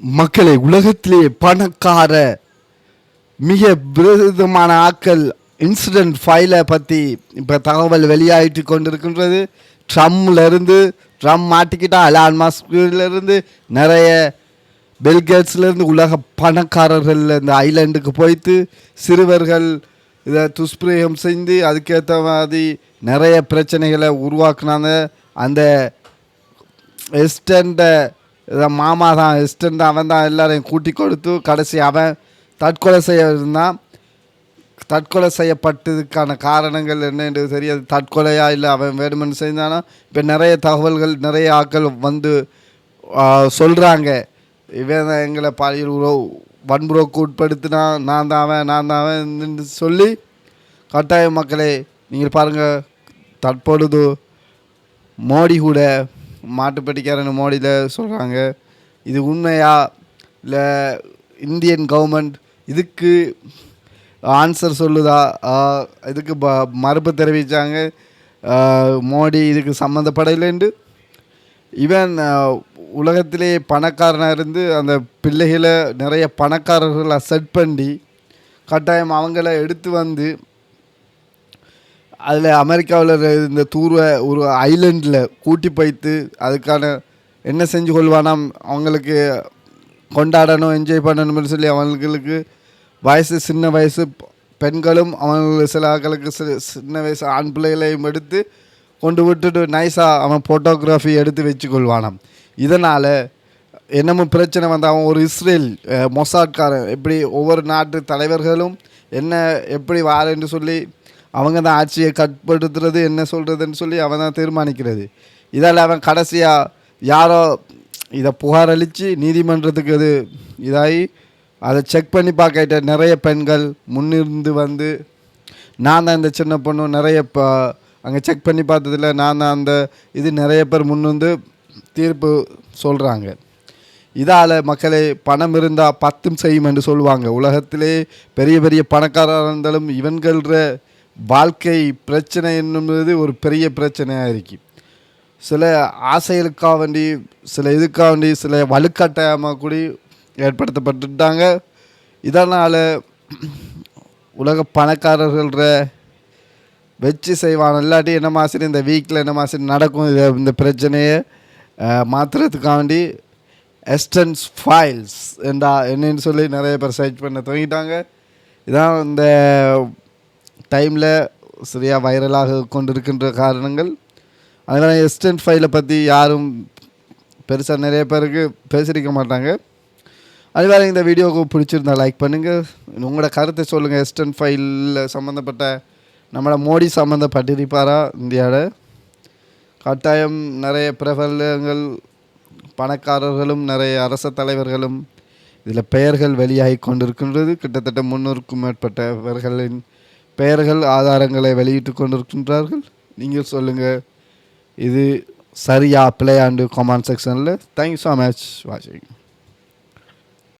மக்களை உலகத்திலே பணக்கார மிக விரதமான ஆக்கள் இன்சிடென்ட் ஃபைலை பற்றி இப்போ தகவல் வெளியாயிட்டு கொண்டிருக்கின்றது. ட்ரம்லேருந்து ட்ரம் மாட்டிக்கிட்டால் அலான் மாஸ்கிலிருந்து நிறைய பெல்கேட்ஸ்லேருந்து உலக பணக்காரர்கள் இந்த ஐலாண்டுக்கு போய்த்து சிறுவர்கள் இதை துஷ்பிரயோகம் செஞ்சு அதுக்கேற்ற மாதிரி நிறைய பிரச்சனைகளை உருவாக்குனாங்க. அந்த எஸ்டண்ட மாமா தான் இஷ்டன் அவன் தான் எல்லாரையும் கூட்டி கொடுத்து கடைசி அவன் தற்கொலை செய்ய இருந்தான். தற்கொலை செய்யப்பட்டதுக்கான காரணங்கள் என்னென்று தெரியாது. தற்கொலையா இல்லை அவன் வேணுமென்னு செஞ்சானா? இப்போ நிறைய தகவல்கள் நிறைய ஆட்கள் வந்து சொல்கிறாங்க இவன் எங்களை பாலியல் உறவு வன்புறவுக்கு உட்படுத்தினா நான் தான் அவன் நான் தான் அவன் சொல்லி கட்டாய மக்களே நீங்கள் பாருங்கள் தற்பொழுது மோடி கூட மாட்டுப்பட்டிக்காரன் மோடியில் சொல்கிறாங்க இது உண்மையா? இல்லை இந்தியன் கவர்மெண்ட் இதுக்கு ஆன்சர் சொல்லுதா? இதுக்கு ப மறுப்பு தெரிவித்தாங்க மோடி இதுக்கு சம்மந்தப்படலைன்னு இவன் உலகத்திலே பணக்காரனாக இருந்து அந்த பிள்ளைகளை நிறைய பணக்காரர்களை செட் பண்ணி கட்டாயம் அவங்கள எடுத்து வந்து அதில் அமெரிக்காவில் இந்த தூர்வை ஒரு ஐலண்டில் கூட்டி போய்த்து அதுக்கான என்ன செஞ்சு கொள்வானாம் அவங்களுக்கு கொண்டாடணும் என்ஜாய் பண்ணணும்னு சொல்லி அவங்களுக்கு வயசு சின்ன வயசு பெண்களும் அவங்க சில ஆட்களுக்கு சின்ன வயசு ஆண் பிள்ளைகளையும் எடுத்து கொண்டு விட்டுட்டு நைஸாக அவன் ஃபோட்டோகிராஃபி எடுத்து வச்சு கொள்வானாம் இதனால் என்னமோ பிரச்சனை வந்து அவன் ஒரு இஸ்ரேல் மொசாட்காரன். எப்படி ஒவ்வொரு நாட்டு தலைவர்களும் என்ன எப்படி வாரன்னு சொல்லி அவங்க தான் ஆட்சியை கட்படுத்துறது என்ன சொல்கிறதுன்னு சொல்லி அவன் தான் தீர்மானிக்கிறது. இதால் அவன் கடைசியாக யாரோ இதை புகார் அளித்து நீதிமன்றத்துக்கு இது இதாகி அதை செக் பண்ணி பார்க்கிட்ட நிறைய பெண்கள் முன்னிருந்து வந்து நான் தான் இந்த சின்ன பொண்ணு நிறைய இப்போ அங்கே செக் பண்ணி பார்த்ததில் நான் தான் அந்த இது நிறைய பேர் முன்னிருந்து வந்து தீர்ப்பு சொல்கிறாங்க இதால் மக்களே பணம் இருந்தால் பத்தும் செய்யும் என்று சொல்லுவாங்க. உலகத்திலே பெரிய பெரிய பணக்காரராக இருந்தாலும் இவன்கள வாழ்க்கை பிரச்சனை என்னும்போது ஒரு பெரிய பிரச்சனையாக இருக்குது சில ஆசைகளுக்காக வேண்டி சில இதுக்காக வேண்டி சில வலுக்கட்டாயமாக கூட ஏற்படுத்தப்பட்டுட்டாங்க. இதனால் உலக பணக்காரர்கள வச்சு செய்வான். இல்லாட்டி என்ன மாசம் இந்த வீக்கில் என்ன மாசம் நடக்கும் இதை இந்த பிரச்சனையை மாற்றுறதுக்காண்டி எஸ்டன்ஸ் ஃபைல்ஸ் என்றா என்னன்னு சொல்லி நிறைய பேர் சர்ச் பண்ண துவங்கிட்டாங்க இதான் இந்த டைமில் சரியாக வைரலாக கொண்டிருக்கின்ற காரணங்கள். அதனால் எஸ்டென்ட் ஃபைலை பற்றி யாரும் பெருசாக நிறைய பேருக்கு பேசியிருக்க மாட்டாங்க. அது இந்த வீடியோவுக்கு பிடிச்சிருந்தா லைக் பண்ணுங்கள் உங்களோட கருத்தை சொல்லுங்கள் எஸ்டென்ட் ஃபைலில் சம்மந்தப்பட்ட நம்மளோட மோடி சம்மந்தப்பட்டிருப்பாரா இந்தியாவில் கட்டாயம் நிறைய பிரபலங்கள் பணக்காரர்களும் நிறைய அரச தலைவர்களும் இதில் பெயர்கள் வெளியாகி கொண்டிருக்கின்றது. கிட்டத்தட்ட முன்னூறுக்கும் மேற்பட்டவர்களின் பெயர்கள் ஆதாரங்களை வெளியிட்டு கொண்டிருக்கின்றார்கள். நீங்கள் சொல்லுங்கள் இது சரியா பிள்ளையாண்டு கமெண்ட் செக்ஷனில் தேங்க்யூ ஸோ மச் வாட்சிங்